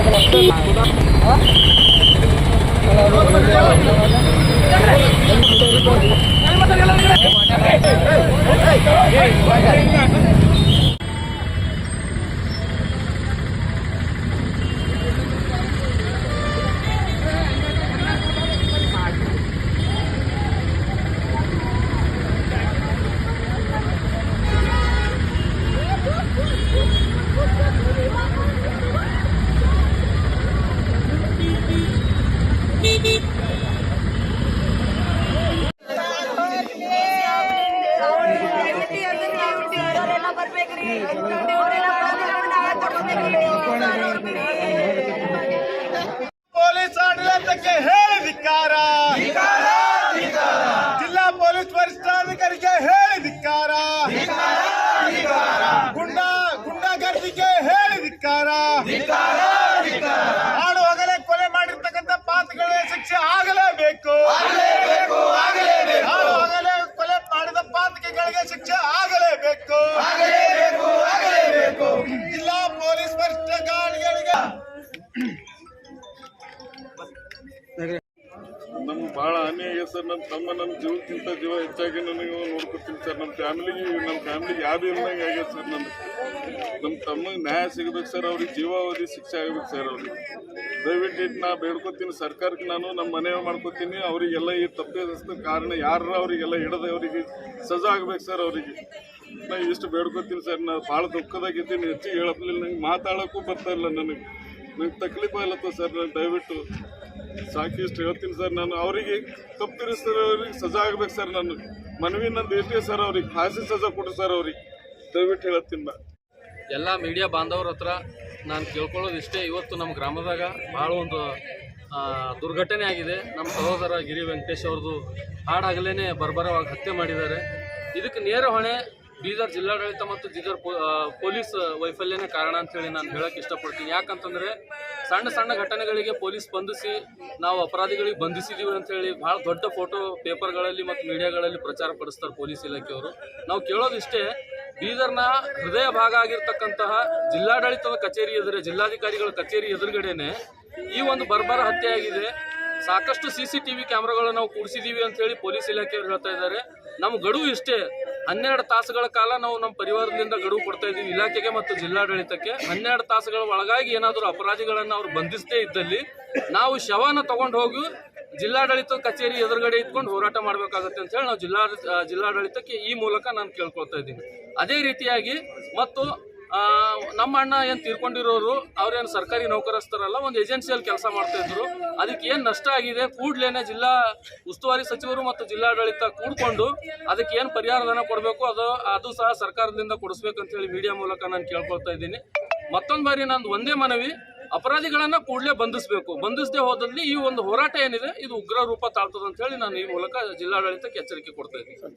Thank you. Police ಆಡಳಿತಕ್ಕೆ ಹೇಳಿ ಧಿಕ್ಕಾರ ಜಿಲ್ಲಾ ಪೊಲೀಸ್ ವರಿಷ್ಠಾಧಿಕಾರಿಗೆ ಹೇಳಿ ಧಿಕ್ಕಾರ ಗುಂಡ ಗುಂಡಾಗರ್ದಿಗೆ ಹೇಳಿ ಧಿಕ್ಕಾರ ನಮ್ಗೆ ಭಾಳ ಹಾನಿ ಆಗಿದೆ ಸರ್. ನಮ್ಮ ತಮ್ಮ ನಮ್ಮ ಜೀವಕ್ಕಿಂತ ಜೀವ ಹೆಚ್ಚಾಗಿ ನನಗೆ ನೋಡ್ಕೊತೀನಿ ಸರ್. ನಮ್ಮ ಫ್ಯಾಮಿಲಿಗೆ ನಮ್ಮ ಫ್ಯಾಮಿಲಿಗೆ ಯಾರು ಇಲ್ದಂಗೆ ಆಗ್ಯದ ಸರ್ ನನ್ನ ನಮ್ಮ ತಮ್ಮಗೆ ನ್ಯಾಯ ಸಿಗ್ಬೇಕು ಸರ್. ಅವ್ರಿಗೆ ಜೀವಾವಧಿ ಶಿಕ್ಷೆ ಆಗ್ಬೇಕು ಸರ್ ಅವ್ರಿಗೆ. ದಯವಿಟ್ಟು ಇಟ್ಟು ನಾ ಬೇಡ್ಕೊತೀನಿ. ಸರ್ಕಾರಕ್ಕೆ ನಾನು ನಮ್ಮ ಮನೆಯ ಮಾಡ್ಕೊತೀನಿ. ಅವರಿಗೆಲ್ಲ ಈ ತಪ್ಪಿದ ಕಾರಣ ಯಾರು ಅವರಿಗೆಲ್ಲ ಹಿಡದೆ ಅವರಿಗೆ ಸಜಾ ಆಗ್ಬೇಕು ಸರ್ ಅವರಿಗೆ. ನಾ ಇಷ್ಟು ಬೇಡ್ಕೊತೀನಿ ಸರ್. ನಾನು ಭಾಳ ದುಃಖದಾಗಿದ್ದೀನಿ ಹೆಚ್ಚಿಗೆ ಹೇಳಪ್ಲಿಲ್ಲ. ನಂಗೆ ಮಾತಾಡೋಕ್ಕೂ ಬರ್ತಾ ಇಲ್ಲ ನನಗೆ. ನಂಗೆ ತಕ್ಲೀಫ್ ಆಗ್ಲತ್ತ ಸರ್ ನಾನು ದಯವಿಟ್ಟು. ಸಾಕಿಷ್ಟು ಹೇಳ್ತೀನಿ ಸರ್, ನಾನು ಅವರಿಗೆ ತಪ್ಪಿರಿಸ್ತಾರೆ ಅವ್ರಿಗೆ ಸಜಾ ಆಗ್ಬೇಕು ಸರ್ ನಾನು. ಮನವಿ ನಂದು ಇರ್ತೀವಿ ಸರ್ ಅವ್ರಿಗೆ ಫಾಸಿ ಸಜಾ ಕೊಡ್ರಿ ಸರ್ ಅವ್ರಿಗೆ. ದಯವಿಟ್ಟು ಹೇಳ್ತೀನಿ ನಾನು ಎಲ್ಲ ಮೀಡಿಯಾ ಬಾಂಧವ್ರ ಹತ್ರ ನಾನು ಕೇಳ್ಕೊಳ್ಳೋದು ಇಷ್ಟೇ, ಇವತ್ತು ನಮ್ಮ ಗ್ರಾಮದಾಗ ಭಾಳ ಒಂದು ದುರ್ಘಟನೆ ಆಗಿದೆ. ನಮ್ಮ ಸಹೋದರ ಗಿರಿ ವೆಂಕಟೇಶ್ ಅವ್ರದ್ದು ಹಾಡಾಗಲೇ ಬರ್ಬರವಾಗಿ ಹತ್ಯೆ ಮಾಡಿದ್ದಾರೆ. ಇದಕ್ಕೆ ನೇರ ಹೊಣೆ ಬೀದರ್ ಜಿಲ್ಲಾಡಳಿತ ಮತ್ತು ಬೀದರ್ ಪೊಲೀಸ್ ವೈಫಲ್ಯನೇ ಕಾರಣ ಅಂತೇಳಿ ನಾನು ಹೇಳೋಕ್ಕೆ ಇಷ್ಟಪಡ್ತೀನಿ. ಯಾಕಂತಂದರೆ ಸಣ್ಣ ಸಣ್ಣ ಘಟನೆಗಳಿಗೆ ಪೊಲೀಸ್ ಬಂಧಿಸಿ ನಾವು ಅಪರಾಧಿಗಳಿಗೆ ಬಂಧಿಸಿದ್ದೀವಿ ಅಂತೇಳಿ ಭಾಳ ದೊಡ್ಡ ಫೋಟೋ ಪೇಪರ್ಗಳಲ್ಲಿ ಮತ್ತು ಮೀಡಿಯಾಗಳಲ್ಲಿ ಪ್ರಚಾರ ಪಡಿಸ್ತಾರೆ ಪೊಲೀಸ್ ಇಲಾಖೆಯವರು. ನಾವು ಕೇಳೋದಿಷ್ಟೇ ಬೀದರ್ನ ಹೃದಯ ಭಾಗ ಆಗಿರ್ತಕ್ಕಂತಹ ಜಿಲ್ಲಾಡಳಿತದ ಕಚೇರಿ ಎದುರೆ, ಜಿಲ್ಲಾಧಿಕಾರಿಗಳ ಕಚೇರಿ ಎದುರುಗಡೆನೆ ಈ ಒಂದು ಬರ್ಬರ ಹತ್ಯೆ ಆಗಿದೆ. ಸಾಕಷ್ಟು ಸಿ ಸಿ ಟಿ ವಿ ಕ್ಯಾಮ್ರಾಗಳು ನಾವು ಕೂಡಿಸಿದ್ದೀವಿ ಅಂತೇಳಿ ಪೊಲೀಸ್ ಇಲಾಖೆಯವರು ಹೇಳ್ತಾ ಇದ್ದಾರೆ. ನಮ್ಮ ಗಡುವು ಇಷ್ಟೇ. ಹನ್ನೆರಡು ತಾಸುಗಳ ಕಾಲ ನಾವು ನಮ್ಮ ಪರಿವಾರದಿಂದ ಗಡುವು ಕೊಡ್ತಾ ಇದ್ದೀವಿ. ಇಲಾಖೆಗೆ ಮತ್ತು ಜಿಲ್ಲಾಡಳಿತಕ್ಕೆ ಹನ್ನೆರಡು ತಾಸುಗಳ ಒಳಗಾಗಿ ಏನಾದರೂ ಅಪರಾಧಿಗಳನ್ನು ಅವ್ರು ಬಂಧಿಸದೇ ಇದ್ದಲ್ಲಿ ನಾವು ಶವನ ತಗೊಂಡು ಹೋಗಿ ಜಿಲ್ಲಾಡಳಿತ ಕಚೇರಿ ಎದುರುಗಡೆ ಇಟ್ಕೊಂಡು ಹೋರಾಟ ಮಾಡಬೇಕಾಗತ್ತೆ ಅಂತ ಹೇಳಿ ನಾವು ಜಿಲ್ಲಾ ಜಿಲ್ಲಾಡಳಿತಕ್ಕೆ ಈ ಮೂಲಕ ನಾನು ಕೇಳ್ಕೊಳ್ತಾ ಇದ್ದೀನಿ. ಅದೇ ರೀತಿಯಾಗಿ ಮತ್ತು ನಮ್ಮ ಅಣ್ಣ ಏನು ತೀರ್ಕೊಂಡಿರೋರು ಅವ್ರೇನು ಸರ್ಕಾರಿ ನೌಕರಸ್ಥರಲ್ಲ, ಒಂದು ಏಜೆನ್ಸಿಯಲ್ಲಿ ಕೆಲಸ ಮಾಡ್ತಾ ಇದ್ರು. ಅದಕ್ಕೆ ಏನು ನಷ್ಟ ಆಗಿದೆ? ಕೂಡ್ಲೇನೆ ಜಿಲ್ಲಾ ಉಸ್ತುವಾರಿ ಸಚಿವರು ಮತ್ತು ಜಿಲ್ಲಾಡಳಿತ ಕೂಡ್ಕೊಂಡು ಅದಕ್ಕೆ ಏನು ಪರಿಹಾರಧನ ಕೊಡಬೇಕು? ಅದು ಅದು ಸಹ ಸರ್ಕಾರದಿಂದ ಕೊಡಿಸ್ಬೇಕು ಅಂತ ಹೇಳಿ ಮೀಡಿಯಾ ಮೂಲಕ ನಾನು ಕೇಳ್ಕೊಳ್ತಾ ಇದ್ದೀನಿ. ಮತ್ತೊಂದು ಬಾರಿ ನಂದು ಒಂದೇ ಮನವಿ, ಅಪರಾಧಿಗಳನ್ನ ಕೂಡಲೇ ಬಂಧಿಸಬೇಕು. ಬಂಧಿಸದೆ ಹೋದಲ್ಲಿ ಈ ಒಂದು ಹೋರಾಟ ಏನಿದೆ, ಇದು ಉಗ್ರ ರೂಪ ತಾಳ್ತದೆ ಅಂತ ಹೇಳಿ ನಾನು ಈ ಮೂಲಕ ಜಿಲ್ಲಾಡಳಿತಕ್ಕೆ ಎಚ್ಚರಿಕೆ ಕೊಡ್ತಾ ಇದ್ದೀನಿ.